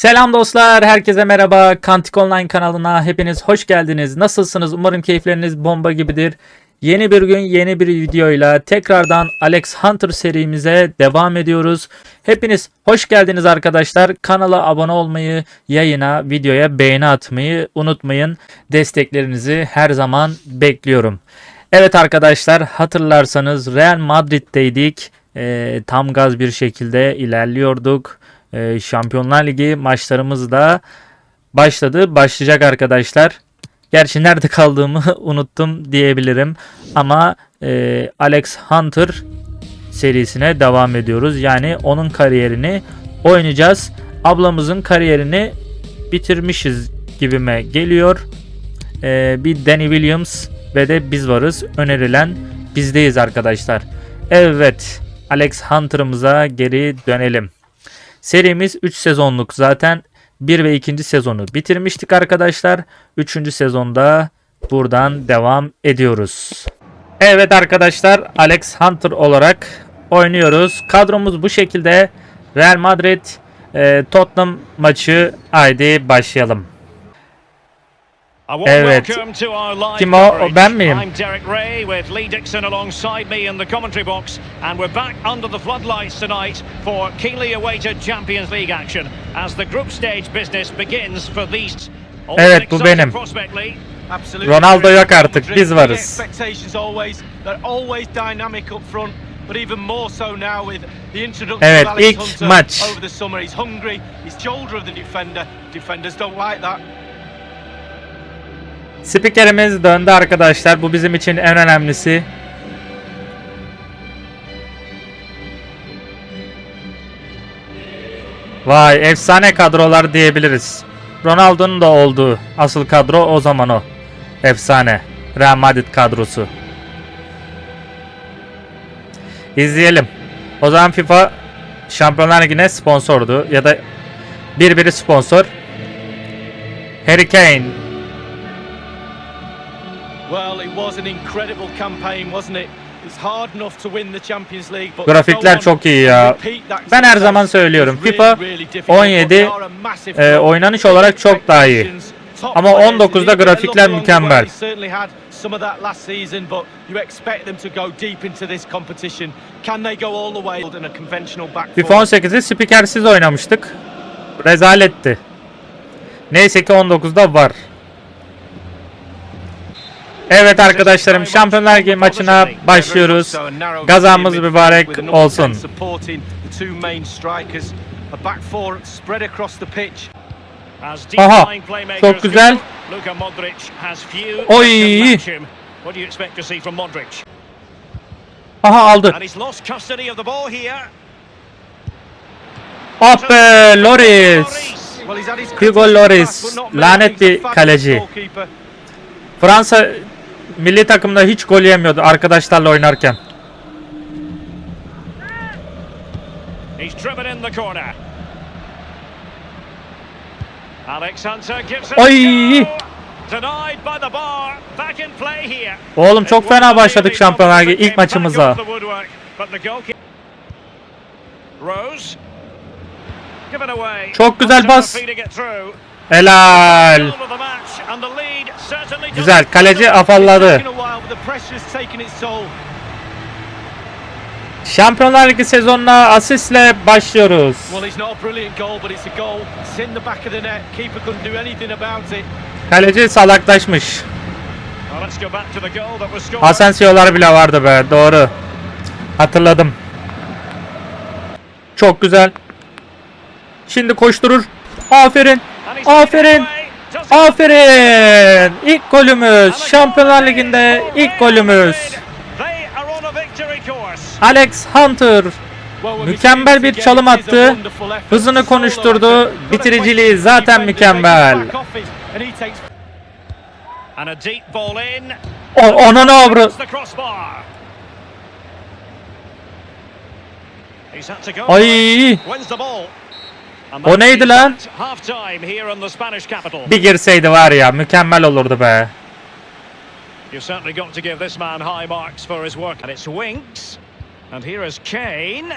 Selam dostlar, herkese merhaba. Kantik Online kanalına hepiniz hoş geldiniz. Nasılsınız? Umarım keyifleriniz bomba gibidir. Yeni bir gün, yeni bir videoyla tekrardan Alex Hunter serimize devam ediyoruz. Hepiniz hoş geldiniz arkadaşlar. Kanala abone olmayı, yayına, videoya beğeni atmayı unutmayın. Desteklerinizi her zaman bekliyorum. Evet arkadaşlar hatırlarsanız Real Madrid'deydik. Ee, tam gaz bir şekilde ilerliyorduk. Ee, Şampiyonlar Ligi maçlarımız da başladı. Başlayacak arkadaşlar. Gerçi nerede kaldığımı unuttum diyebilirim. Ama e, Alex Hunter serisine devam ediyoruz. Yani onun kariyerini oynayacağız. Ablamızın kariyerini bitirmişiz gibime geliyor. Ee, bir Danny Williams ve de biz varız. Önerilen bizdeyiz arkadaşlar. Evet. Alex Hunter'ımıza geri dönelim. Serimiz 3 sezonluk zaten 1 ve 2. sezonu bitirmiştik arkadaşlar. 3. sezonda buradan devam ediyoruz. Evet arkadaşlar Alex Hunter olarak oynuyoruz. Kadromuz bu şekilde. Real Madrid e, Tottenham maçı haydi başlayalım. Evet. Kim o? O ben miyim? I'm Derek Ray with Lee Dixon alongside me in the commentary box and we're back under the floodlights tonight for keenly awaited Champions League action as the group stage business begins for these Always Evet, bu exciting benim. Absolutely. Ronaldo yok artık, biz varız. The expectations always they're always dynamic up front, but even more so now with the introduction Evet, of Alex ilk Hunter maç. over the summer. He's hungry. He's shoulder of the defender. Defenders don't like that. Spikerimiz döndü arkadaşlar. Bu bizim için en önemlisi. Vay efsane kadrolar diyebiliriz. Ronaldo'nun da olduğu asıl kadro o zaman o. Efsane. Real Madrid kadrosu. İzleyelim. O zaman FIFA Şampiyonlar Ligi'ne sponsordu ya da birbiri sponsor. Harry Kane, Grafikler çok iyi ya. Ben her zaman söylüyorum. FIFA really, really difficult, but 17 they are a massive e, oynanış olarak çok daha iyi. Ama players, 19'da they need a bit of grafikler mükemmel. They certainly had some of that last season, but you expect them to go deep into this competition. Can they go all the way in a conventional back FIFA four? 18'i spikersiz oynamıştık. Rezaletti. Neyse ki 19'da var. Evet arkadaşlarım Şampiyonlar Ligi maçına başlıyoruz. Gazamız mübarek olsun. Aha, çok güzel. Oy. Aha aldı. Ah be Loris. Hugo criticism Lloris, back, but not many. lanet He's a bir fabulous kaleci. Fransa milli takımda hiç gol yemiyordu arkadaşlarla oynarken. He's driven in the corner. Alex Hunter gives it Oy. a go. Denied by the bar. Back in play here. Oğlum çok fena başladık Şampiyonlar Ligi ilk maçımıza. Çok güzel pas. Helal. Güzel kaleci afalladı. Şampiyonlar Ligi sezonuna asistle başlıyoruz. Kaleci salaklaşmış. Asensio'lar bile vardı be doğru. Hatırladım. Çok güzel. Şimdi koşturur. Aferin. Aferin. Aferin. İlk golümüz. Şampiyonlar Ligi'nde ilk golümüz. Alex Hunter Mükemmel bir çalım attı. Hızını konuşturdu. Bitiriciliği zaten mükemmel. O, ona ne avru? Ay. Wins the ball. And O neydi lan? Bir girseydi var ya mükemmel olurdu be. You've certainly got to give this man high marks for his work. And it's Winks. And here is Kane.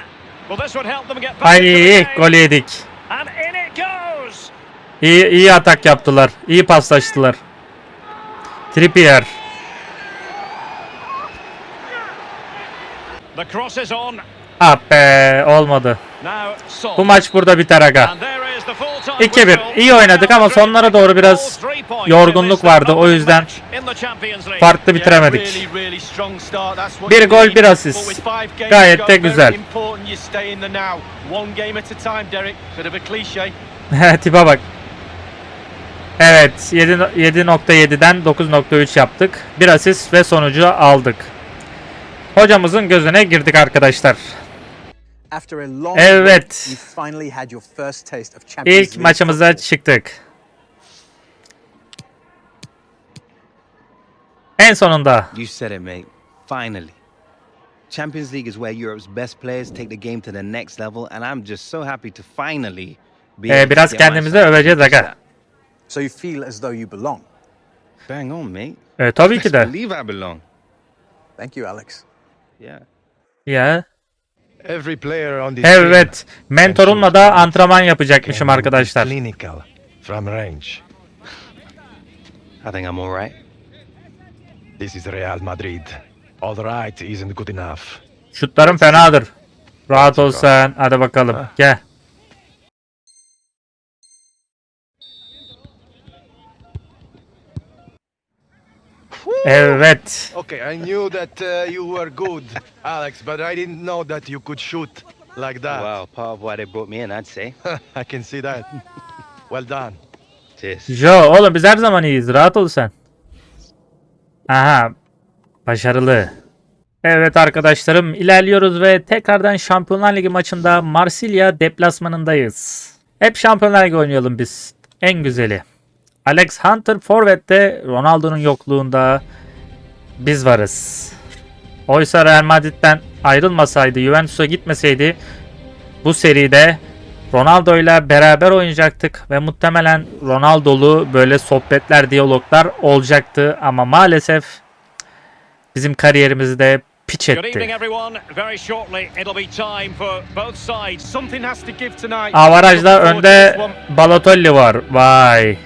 Well, this would help them get back Ay gol yedik. And in it goes. İyi, iyi atak yaptılar. İyi paslaştılar. Trippier. The cross is on. Ah be olmadı. Bu maç burada biter aga. And there is the full-time 2-1. whistle. İyi oynadık ama sonlara doğru biraz yorgunluk vardı. O yüzden farklı bitiremedik. Bir gol, bir asist. Gayet de güzel. Tipe bak. Evet 7 7.7'den 9.3 yaptık. Bir asist ve sonucu aldık. Hocamızın gözüne girdik arkadaşlar. After a long Evet. wait, you finally had your first taste of Champions İlk League maçımıza çıktık. En sonunda You said it, mate. Finally. Champions League is where Europe's best players take the game to the next level, and I'm just so happy to finally be Ee, biraz kendimizi öveceğiz aga. So you feel as though you belong. Bang on, mate. e, tabii ki de. believe I belong. Thank you, Alex. Yeah. Ya. Evet. Mentorumla da antrenman yapacakmışım arkadaşlar. from range. I think I'm all right. This is Real Madrid. All right isn't good enough. Şutlarım fenadır. Rahat ol sen. Hadi bakalım. Gel. Evet. Okay, I knew that uh, you were good, Alex, but I didn't know that you could shoot like that. Wow, part of why they brought me in, I'd say. I can see that. well done. Cheers. Jo oğlum biz her zaman iyiyiz. Rahat ol sen. Aha. Başarılı. Evet arkadaşlarım ilerliyoruz ve tekrardan Şampiyonlar Ligi maçında Marsilya deplasmanındayız. Hep Şampiyonlar Ligi oynayalım biz. En güzeli. Alex Hunter forvette Ronaldo'nun yokluğunda biz varız. Oysa Real Madrid'den ayrılmasaydı, Juventus'a gitmeseydi bu seride Ronaldo ile beraber oynayacaktık ve muhtemelen Ronaldo'lu böyle sohbetler, diyaloglar olacaktı ama maalesef bizim kariyerimizi de piç etti. Avarajda önde. Balotelli var. Vay.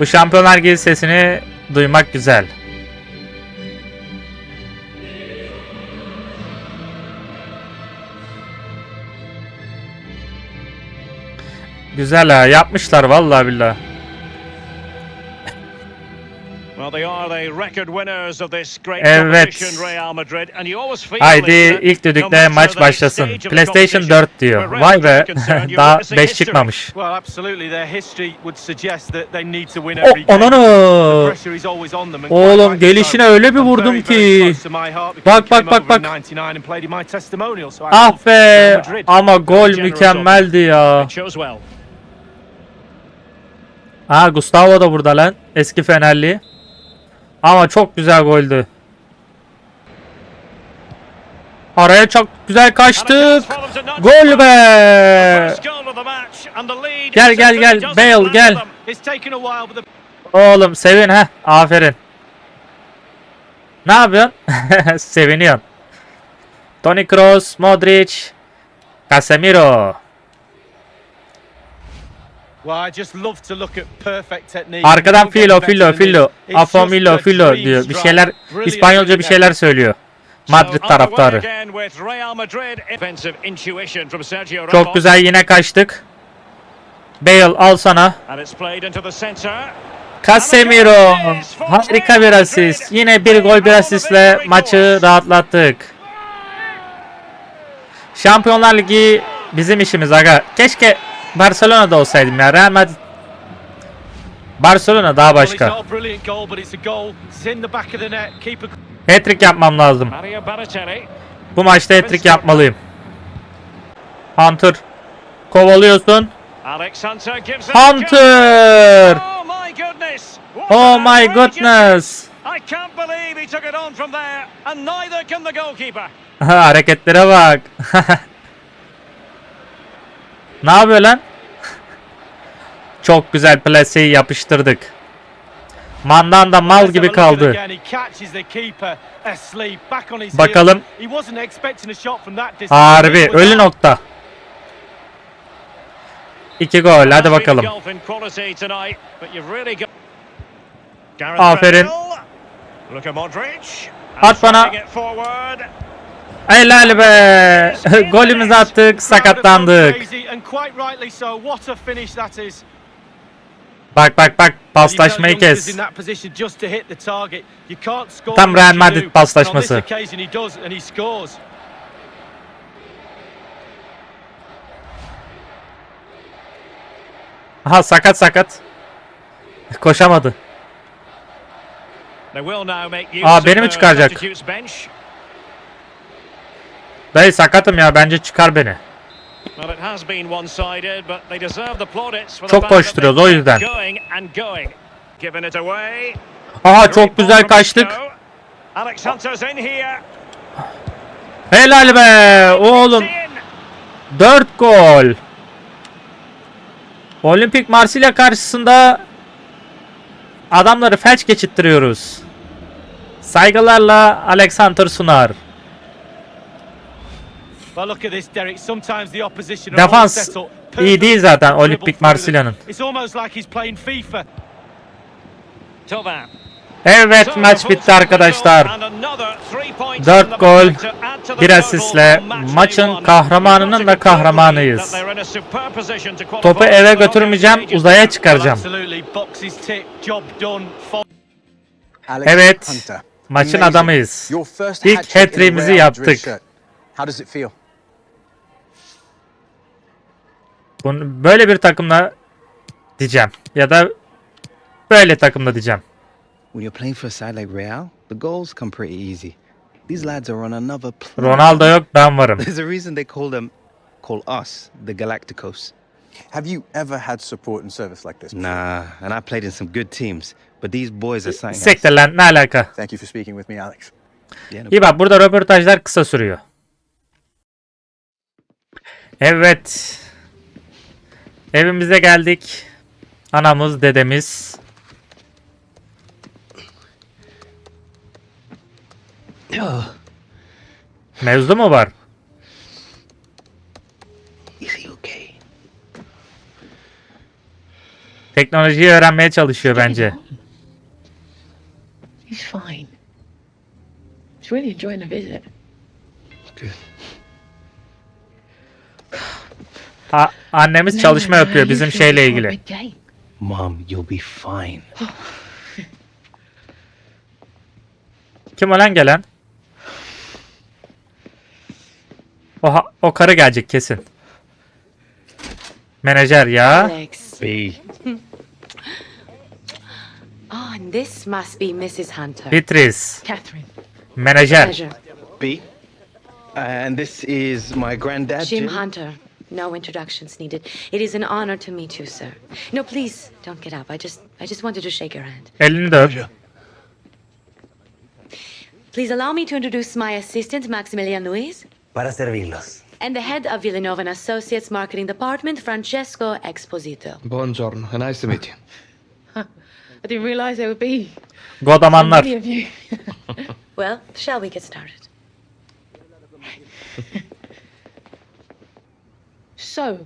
Bu Şampiyonlar Ligi sesini duymak güzel. Güzel ha yapmışlar vallahi billahi. Evet. competition, Real Madrid, and you always feel Haydi ilk matter maç başlasın. PlayStation competition, 4 diyor. Vay be. Daha witnessing 5 history. çıkmamış. Well, absolutely. Their history would suggest that they need to win O every game. The ananı. Oğlum, gelişine öyle bir vurdum ki. Bak, bak, bak, bak. 99 and played in my testimonial, so I Ah be. Ama gol mükemmeldi ya. Well. Ha Gustavo da burada lan. Eski Fenerli. Ama çok güzel goldü. Araya çok güzel kaçtık. Gol be. Gel, gel, gel. Bale, gel. Oğlum sevin ha. Aferin. Ne yapıyorsun? Seviniyorsun. Toni Kroos, Modric, Casemiro. Well, I just love to look at perfect technique. Arkadan Filo, Filo. Filo. Afo Milo, Filo diyor. Bir şeyler İspanyolca bir şeyler söylüyor. Madrid taraftarı. Çok güzel yine kaçtık. Bale al sana. Casemiro. Harika bir asist. Yine bir gol bir asistle maçı rahatlattık. Şampiyonlar Ligi bizim işimiz aga. Keşke Barcelona'da olsaydım ya. Real Madrid Barcelona daha başka. Hat-trick yapmam lazım. Bu maçta hat-trick yapmalıyım. Hunter. Kovalıyorsun. Hunter! Oh my goodness! Oh. Hareketlere bak. ne yapıyor lan? Çok güzel plaseyi yapıştırdık. Mandan da mal gibi kaldı. Bakalım. Harbi ölü nokta. 2 gol. Hadi bakalım. Aferin. At bana. Helal be. Golümüzü attık, sakatlandık. Bak bak bak paslaşmayı kes. Tam Real Madrid paslaşması. Aha sakat sakat. Koşamadı. Aa, beni mi çıkaracak? Dayı sakatım ya bence çıkar beni. Çok koşturuyoruz, o yüzden. Aha çok güzel kaçtık. Helal be oğlum. It's in. 4 gol. Olimpik Marsilya karşısında adamları felç geçittiriyoruz. Saygılarla Alexander Sunar. Well, look at this, Derek. Sometimes the opposition are all Defans iyi değil zaten Olimpik. Marsilya'nın. It's almost like he's playing FIFA. Thauvin. Evet maç bitti arkadaşlar. whistle and another three points 4 in the gol, bir asistle maçın kahramanının da kahramanıyız. Topu eve götürmeyeceğim, uzaya çıkaracağım. Evet, maçın adamıyız. İlk Madrid yaptık. How does it feel? Bunu böyle bir takımla diyeceğim ya da böyle takımla diyeceğim. When you're playing for a side like Real, the goals come pretty easy. These lads are on another planet. Ronaldo yok ben varım. There's a reason they call them, call us, the Galacticos. Have you ever had support and service like this? before? Nah, and I played in some good teams, but these boys are something else. lan ne alaka? Thank you for speaking with me, Alex. Yeah, no İyi bak burada röportajlar kısa sürüyor. Evet. Evimize geldik. Anamız, dedemiz. Mevzu mu var? Is he okay? Teknolojiyi öğrenmeye çalışıyor bence. He's fine. He's really enjoying the visit. Good. A- annemiz çalışma yapıyor bizim şeyle ilgili. Mom, you'll be fine. Kim o lan gelen? O, ha- o karı gelecek kesin. Menajer ya. Alex. B. Oh, and this must be Mrs. Hunter. Beatrice. Catherine. Menajer. Pleasure. B. And this is my granddad, Jim Jim. Hunter. No introductions needed. It is an honor to meet you, sir. No, please don't get up. I just, I just wanted to shake your hand. Elini de öp. Please allow me to introduce my assistant, Maximilian Luis, Para servirlos. and the head of Villanova and Associates Marketing Department, Francesco Exposito. Buongiorno, nice to meet you. I didn't realise there would be so Godamanlar. many of you. Well, shall we get started? So,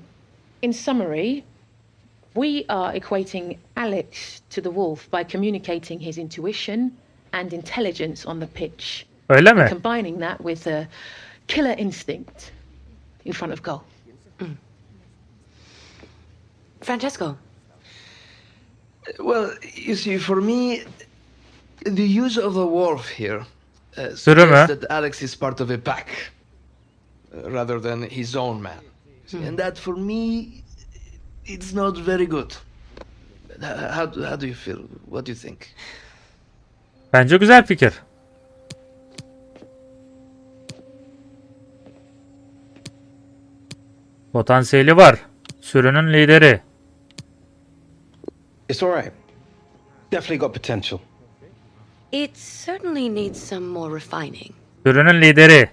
in summary, we are equating Alex to the wolf by communicating his intuition and intelligence on the pitch, Öyle mi? combining that with a killer instinct in front of goal. Francesco, Well, you see, for me, the use of the wolf here uh, suggests that Alex is part of a pack uh, rather than his own man. See, And that, for me, it's not very good. How, how do you feel? What do you think? Bence güzel fikir. Potansiyeli var. Sürünün lideri. It's all right. Definitely got potential. it certainly needs some more refining. Sürünün lideri.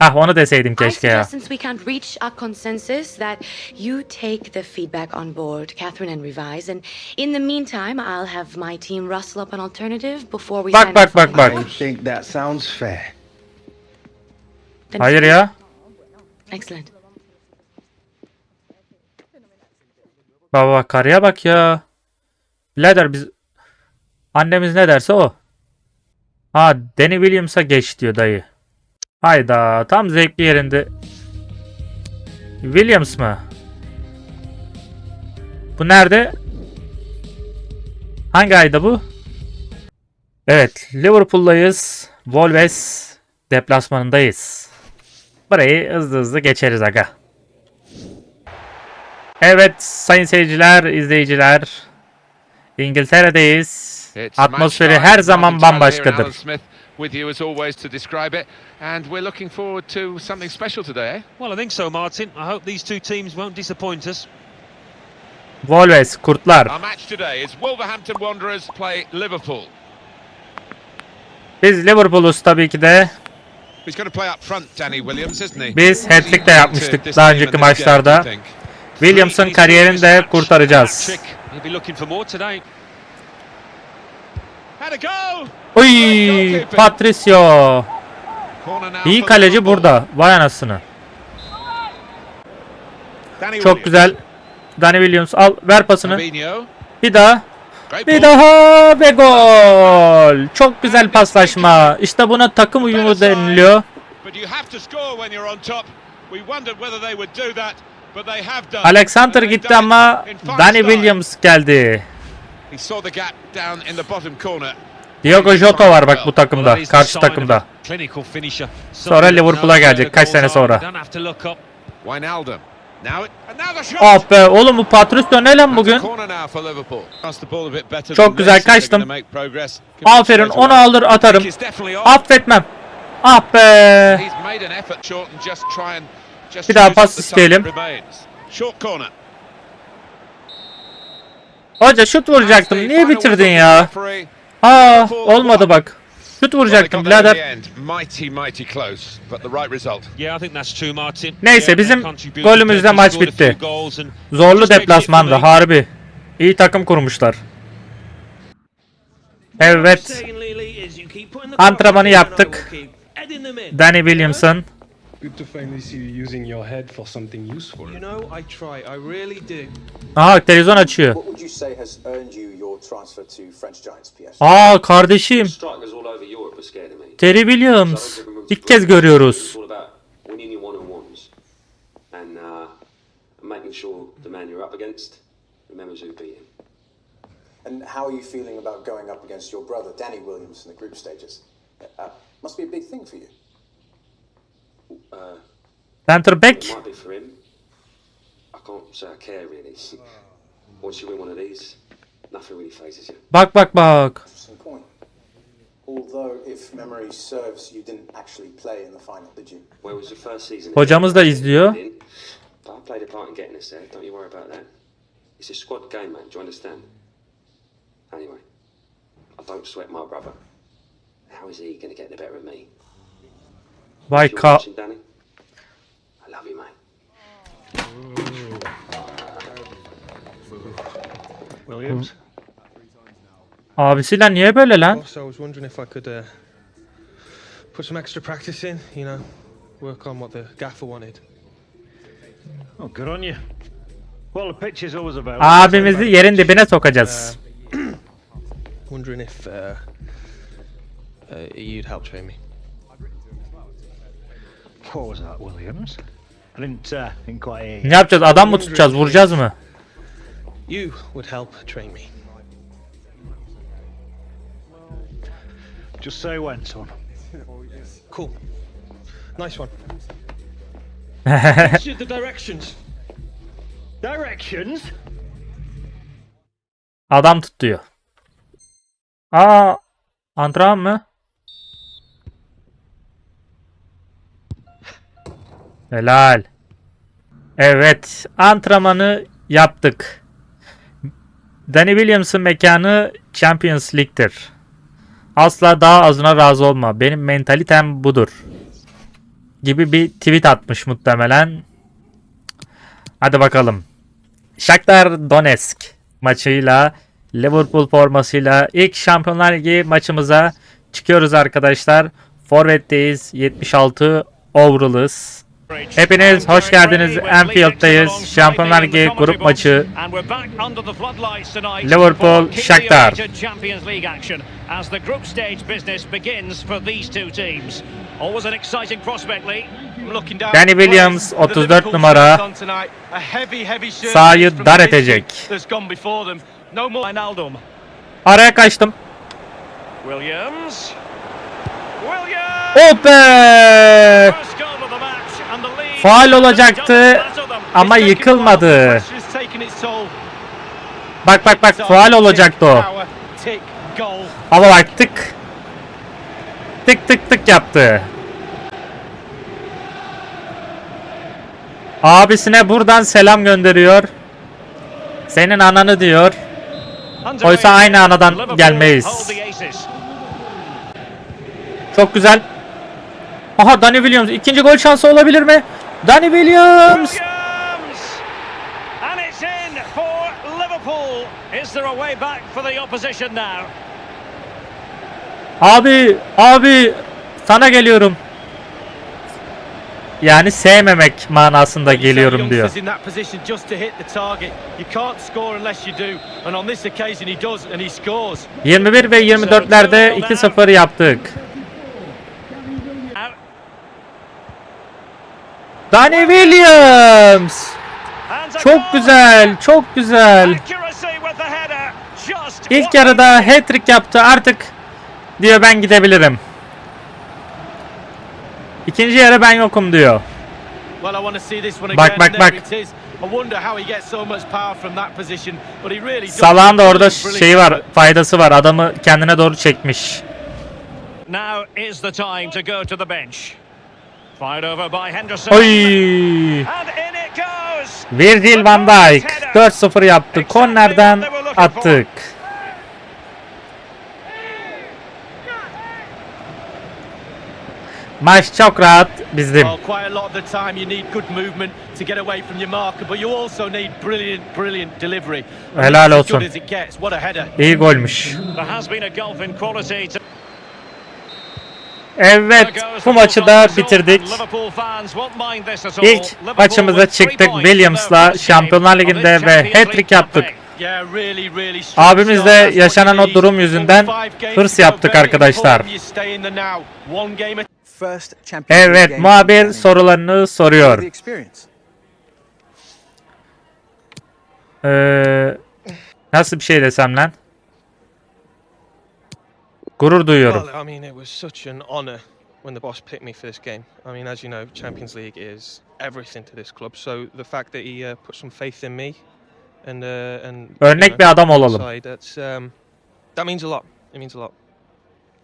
Ah onu deseydim I keşke ya. suggest, since we can't reach a consensus, that you take the feedback on board, Catherine, and revise. And in the meantime, I'll have my team rustle up an alternative before we Bak, bak, bak, bak. I think that sounds fair. Hayır ya. Excellent. Baba bak karıya bak ya. Birader biz annemiz ne derse o. Ha Danny Williams'a geç diyor dayı. Hayda tam zevkli yerinde. Williams mı? Bu nerede? Hangi ayda bu? Evet Liverpool'dayız. Wolves deplasmanındayız. Burayı hızlı hızlı geçeriz aga. Evet sayın seyirciler, izleyiciler. İngiltere'deyiz. Atmosferi her zaman bambaşkadır. With you as always to describe it, and we're looking forward to something special today. Eh? Well, I think so, Martin. I hope these two teams won't disappoint us. Wolves, kurtlar. Our match today is Wolverhampton Wanderers play Liverpool. Biz Liverpool'uz tabii ki de. He's going to play up front, Danny Williams, isn't he? Biz hat-trick de yapmıştık daha önceki maçlarda. Williams'ın kariyerini de kurtaracağız. He'll be looking for more today. Had a goal. Uy, Patricio. İyi kaleci burada. Vay anasını. Çok güzel. Danny Williams al ver pasını. Bir daha. Bir daha ve gol. Çok güzel paslaşma. İşte buna takım uyumu deniliyor. Alexander gitti ama Danny. Williams geldi. Diogo Jota var bak bu takımda. Karşı takımda. Sonra Liverpool'a gelecek, kaç sene sonra. Ah be oğlum bu Patricio ne lan bugün? Çok güzel kaçtım. Aferin onu alır atarım. Affetmem. Ah be. Bir daha pas isteyelim. Hoca şut vuracaktım. Niye bitirdin ya? Aa olmadı bak. Şut vuracaktım birader. Neyse, bizim golümüzle maç bitti. Zorlu deplasmandı harbi. İyi takım kurmuşlar. Evet. Antrenmanı yaptık. Danny Williamson. Aha televizyon açıyor. What you say has earned you your transfer to French Giants PSG? Aa kardeşim. All over Europe are scared of me. Terry Williams. İlk kez görüyoruz. About winning your one-on-ones and uh, making sure the man you're up against remembers who beat him. And how are you feeling about going up against your brother, Danny Williams, in the group stages? Uh, must be a big thing for you. Uh, Center back. it might be for him. I can't say I care really. Once you win one of these, nothing really phases you. Bak bak bak. Interesting point. Although, if memory serves, you didn't actually play in the final, did you? Where was your first season? Hocamız da izliyor. But I played a part in getting us there. Don't you worry about that. It's a squad game, man. Do you understand? Anyway, I don't sweat my brother. How is he going to get the better of me? Vay If ka... watching, Danny, I love you, mate. Williams. Abisiyle niye böyle lan? Also, I was wondering if I could uh, put some extra practice in, you know, work on what the gaffer wanted. Oh, good on you. Well, the pitch is always about. Abimizi yerin dibine sokacağız. Wondering if uh, uh, you'd help train me. What was that, Williams? I didn't, uh, didn't quite hear you. Ne yapacağız? Adam mı tutacağız? Vuracağız mı? You would help train me. Just say when, son. Cool. Nice one. the directions. Directions? Adam tut diyor. Aa, antrenman mı? Helal. Evet, antrenmanı yaptık. Danny Williams'ın mekanı Champions League'tir. Asla daha azına razı olma. Benim mentalitem budur. Gibi bir tweet atmış muhtemelen. Hadi bakalım. Shakhtar Donetsk maçıyla Liverpool formasıyla ilk Şampiyonlar Ligi maçımıza çıkıyoruz arkadaşlar. Forvet'teyiz. 76 overall'ız. Hepiniz hoş geldiniz. Anfield'dayız. Şampiyonlar Ligi grup maçı. Liverpool, Shakhtar. As the group stage business begins for these two teams. Always an exciting prospect, Lee. Danny Williams, players, the 34 Liverpool numara. Sahayı dar edecek. Araya kaçtım. Williams. Williams! Oh be! First goal of the match and the lead Faal olacaktı ama yıkılmadı. Bak bak bak faal olacaktı o. Ama bak tık. Tık tık tık yaptı. Abisine buradan selam gönderiyor. Senin ananı diyor. Oysa aynı anadan gelmeyiz. Çok güzel. Aha Danny Williams ikinci gol şansı olabilir mi? Danny Williams. Williams! And it's in for Liverpool. Is there a way back for the opposition now? Abi, abi sana geliyorum. Yani sevmemek manasında geliyorum diyor. Youngsters in that position just to hit the target. You can't score unless you do. And on this occasion he does and he scores. 21 ve 24'lerde 2-0 yaptık. Danny Williams. Çok güzel, çok güzel. İlk yarıda hat-trick yaptı. Artık diyor ben gidebilirim. İkinci yarı ben yokum diyor. Bak, bak, bak. Salah'ın da orada şeyi var, faydası var. Adamı kendine doğru çekmiş. Now is the time to go to the bench. Fired over by Henderson. Oy! And in it goes. Virgil van Dijk 4-0 yaptı. Kornerden attık. Maç çok rahat bizim. Well, quite a lot of the time you need good movement to get away from your marker, but you also need brilliant, brilliant delivery. And Helal olsun. good as it gets. What a header. İyi golmüş. There has been a gulf in quality. Evet bu maçı da bitirdik. İlk maçımıza çıktık Williams'la Şampiyonlar Ligi'nde ve hat-trick yaptık. campaign. Yeah, really, really strong Abimiz start. de That's what yaşanan o durum yüzünden hırs yaptık arkadaşlar. Evet muhabir sorularını soruyor. Ee, nasıl bir şey desem lan? Gurur duyuyorum. Well, I mean, it was such an honour when the boss picked me for this game. I mean, as you know, Champions League is everything to this club. So the fact that he uh, put some faith in me and uh, and Örnek bir adam olalım. side, that's um, that means a lot. It means a lot.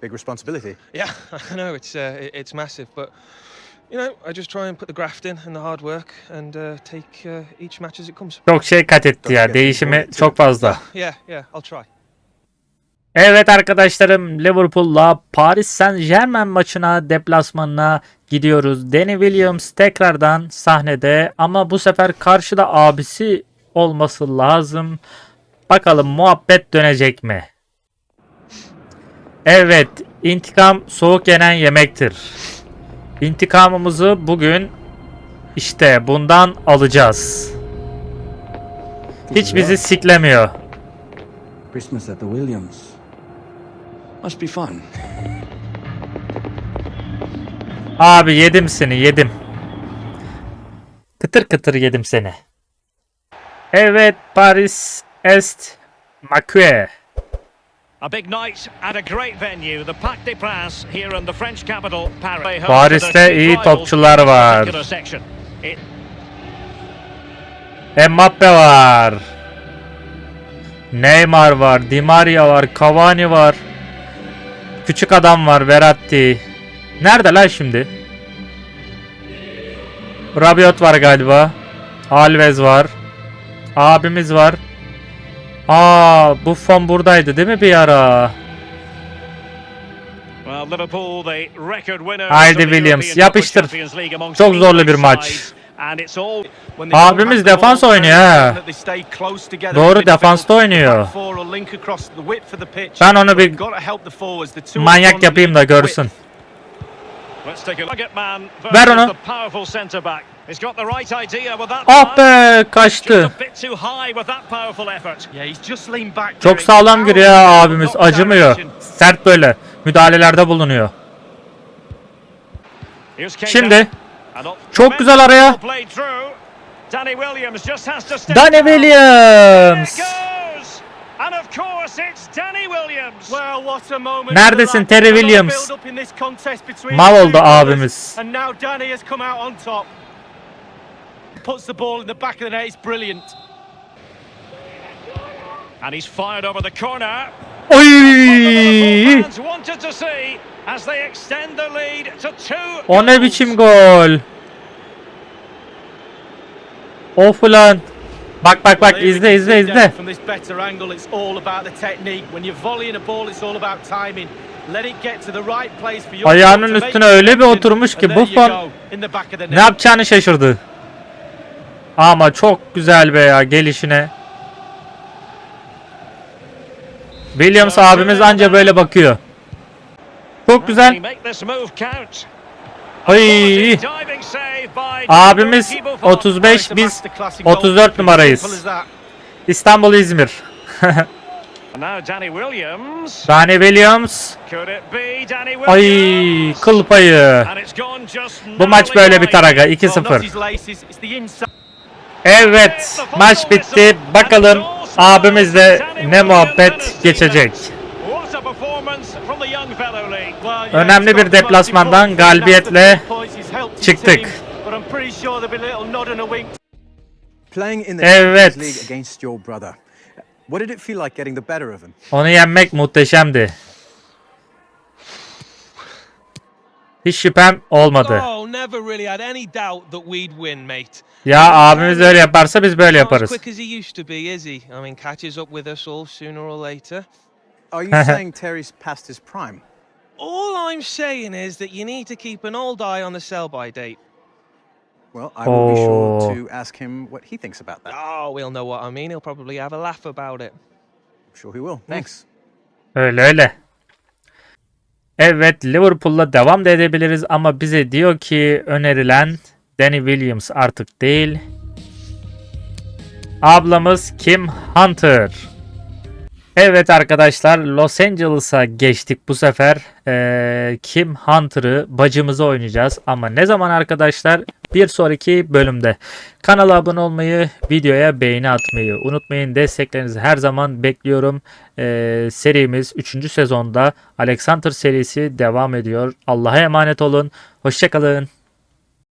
Big responsibility. Yeah, I know it's uh, it- it's massive, but you know, I just try and put the graft in and the hard work and uh, take uh, each match as it comes. Çok şey kat etti ya. Değişimi çok fazla. Yeah, yeah, I'll try. Evet arkadaşlarım Liverpool'la Paris Saint Germain maçına deplasmanına gidiyoruz. Danny Williams tekrardan sahnede ama bu sefer karşıda abisi olması lazım. Bakalım muhabbet dönecek mi? Evet, intikam soğuk yenen yemektir. İntikamımızı bugün işte bundan alacağız. Hiç bizi siklemiyor. Christmas at the Williams. Must be fun. Abi yedim seni yedim. Kıtır kıtır yedim seni. Evet Paris Est Macue. A big night at a great venue, the Parc des Princes here in the French capital, Paris. Paris'te iyi topçular var. Mbappe var. Neymar var, Di Maria var, Cavani var. Küçük adam var, Verratti. Nerede lan şimdi? Rabiot var galiba. Alves var. Abimiz var. Aa, Buffon buradaydı değil mi bir ara? Haydi Williams, yapıştır. Çok zorlu bir maç. Abimiz defans oynuyor ha. Doğru, defansta oynuyor. Ben onu bir Manyak yapayım da görsün. Ver onu. Ah be kaçtı. Çok sağlam giriyor abimiz. Acımıyor. Sert böyle. Müdahalelerde bulunuyor. Şimdi çok güzel araya. Danny Williams just has to step Danny down. Williams. There it goes. And of course it's Danny Williams. Well, what a moment Neredesin Terry Williams? Mal oldu abimiz. Puts the ball in the back of the net. It's brilliant. And he's fired over the corner. Oy! As they extend the lead to two. O ne biçim gol? Of ulan. Bak bak bak izle izle izle. From this better angle, it's all about the technique. When you're volleying a ball, it's all about timing. Let it get to the right place for your Ayağının üstüne öyle bir oturmuş ki the net. Ne yapacağını şaşırdı. Ama çok güzel be ya gelişine. Williams abimiz anca böyle bakıyor. Çok güzel. Ay. Abimiz Thibaut Buffon. 35 biz 34 numarayız. İstanbul İzmir. Danny Williams. Ay kıl payı. Bu maç böyle biter aga Well, not 2-0. his laces, it's the inside. Evet maç bitti. Bakalım abimizle ne muhabbet geçecek. Önemli bir deplasmandan galibiyetle çıktık. Evet. Champions League against your brother. What did it feel like getting the better of him? Onu yenmek muhteşemdi. Hiç şüphem olmadı. Oh. Ya abimiz öyle yaparsa biz böyle yaparız. Are you saying Terry's past his prime? All I'm saying is that you need to keep an old eye on the sell-by date. Well, I will be Oh. sure to ask him what he thinks about that. Oh, we'll know what I mean. He'll probably have a laugh about it. I'm sure he will. Thanks. Öyle öyle. Evet Liverpool'la devam da edebiliriz ama bize diyor ki önerilen Danny Williams artık değil. Ablamız Kim Hunter. Evet arkadaşlar Los Angeles'a geçtik bu sefer. Ee, Kim Hunter'ı bacımızı oynayacağız. Ama ne zaman arkadaşlar? Bir sonraki bölümde. Kanala abone olmayı, videoya beğeni atmayı unutmayın. Desteklerinizi her zaman bekliyorum. Ee, serimiz 3. sezonda Alexander serisi devam ediyor. Allah'a emanet olun. Hoşçakalın.